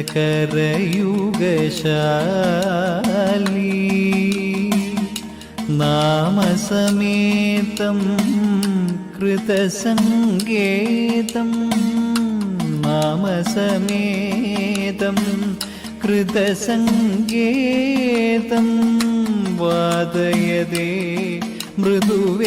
चञ्चलकरयुगशाली नामसमेतं कृतसङ्गेतं नामसमेतं कृतसङ्गेतं वादयदे मृदुवेणुं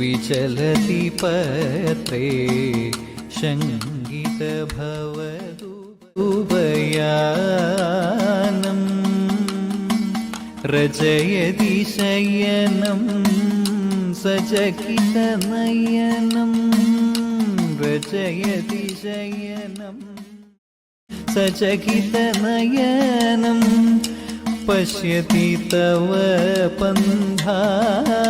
विचलति पत्रे शङ्गितभवतु बयानम् रचयति शयनं सचकितनयनं रचयति शयनं सचकितनयनं पश्यति तव पन्धानं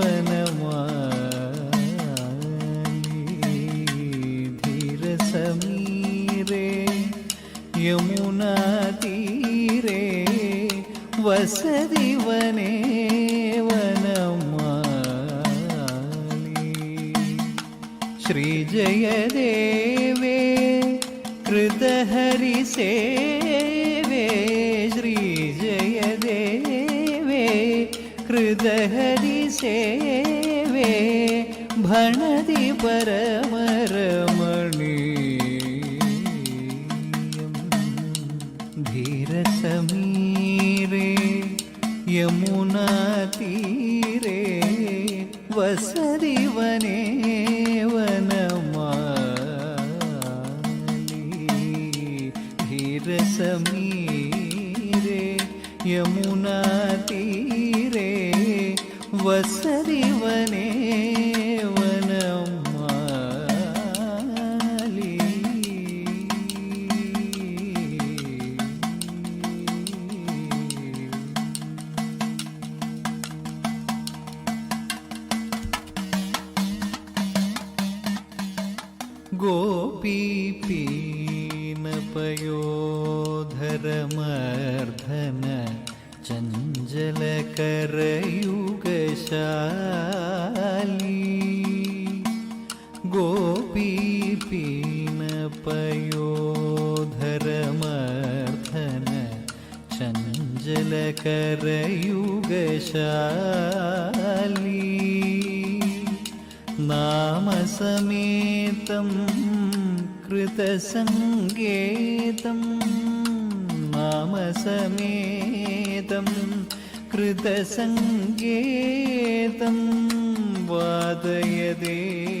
ಸದಿವನೇ ವನಮಾಲಿ श्रीजयदेवे कृतहरिसेवे श्रीजयदेवे कृतहरिसेवे भणति परम ಯಮುನಾ ತೀರೆ ವಸರಿವನೇ ഗോപീപീനപയോധരമർദ്ധന ചഞ്ചലകരയുഗശാലി. നാമസമേതം കൃതസംഗേതം നാമസമേതം കൃതസംഗേതം വാദയതേ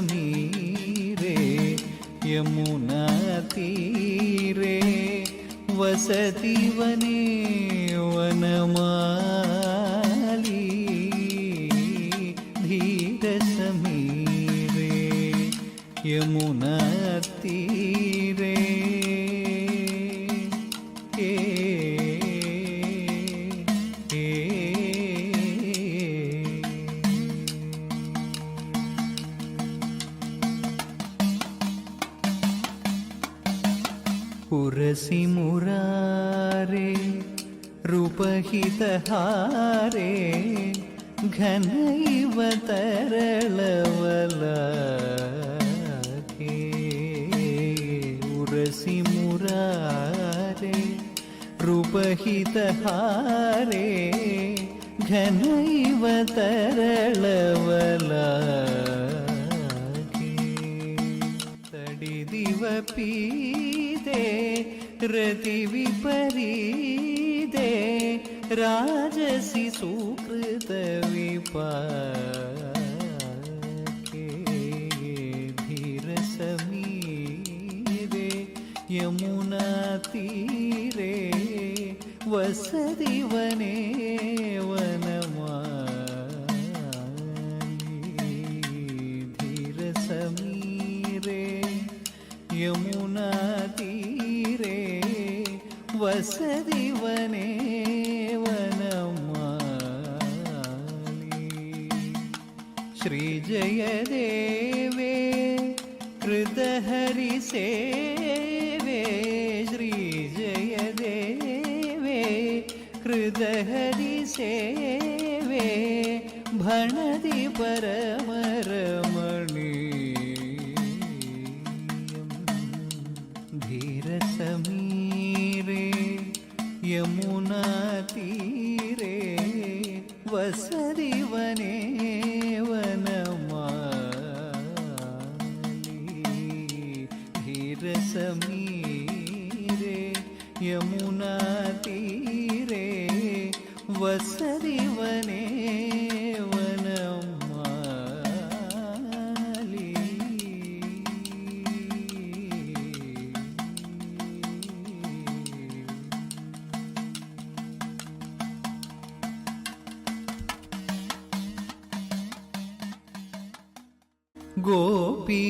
మీరే యమునా తీరే వసతి వనే వనమా ಘನೈವ ತರಳವಲಕೆ ಉರಸಿ ಮುರಾರೆ ರೂಪಹಿತಹಾರೆ ಘನೈವ ತರಳವಲಕೆ ತಡಿದಿವ ಪೀದೆ ರತಿ ವಿಪರೀದೆ राजसि सुकृत ധീരസമീരേ യമുനാ തീരേ വസതി വനേ വനമാലി ധീരസമീരേ യമുനാ തീരേ വസതി ശ്രീജയദേവേ കൃതഹരിസേവേ ശ്രീജയദേവേ കൃതഹരിസേവേ ഭണതി പരമരമണീയം ധീരസമീരേ യമുനാതീരേ വസതി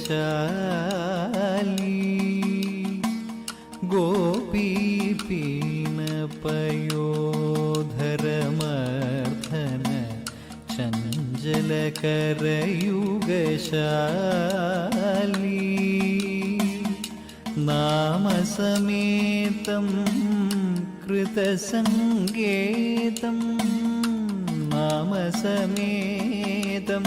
ഗോപീപീനപയോധരമർദ്ധന ചഞ്ചലകരയുഗശാലി. ഗോപീപീനപയോധരമർദ്ധന ചഞ്ചലകരയുഗശാലി നാമസമേതം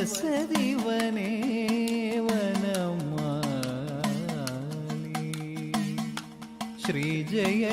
വസതി വനേ വനമാലി ശ്രീജയ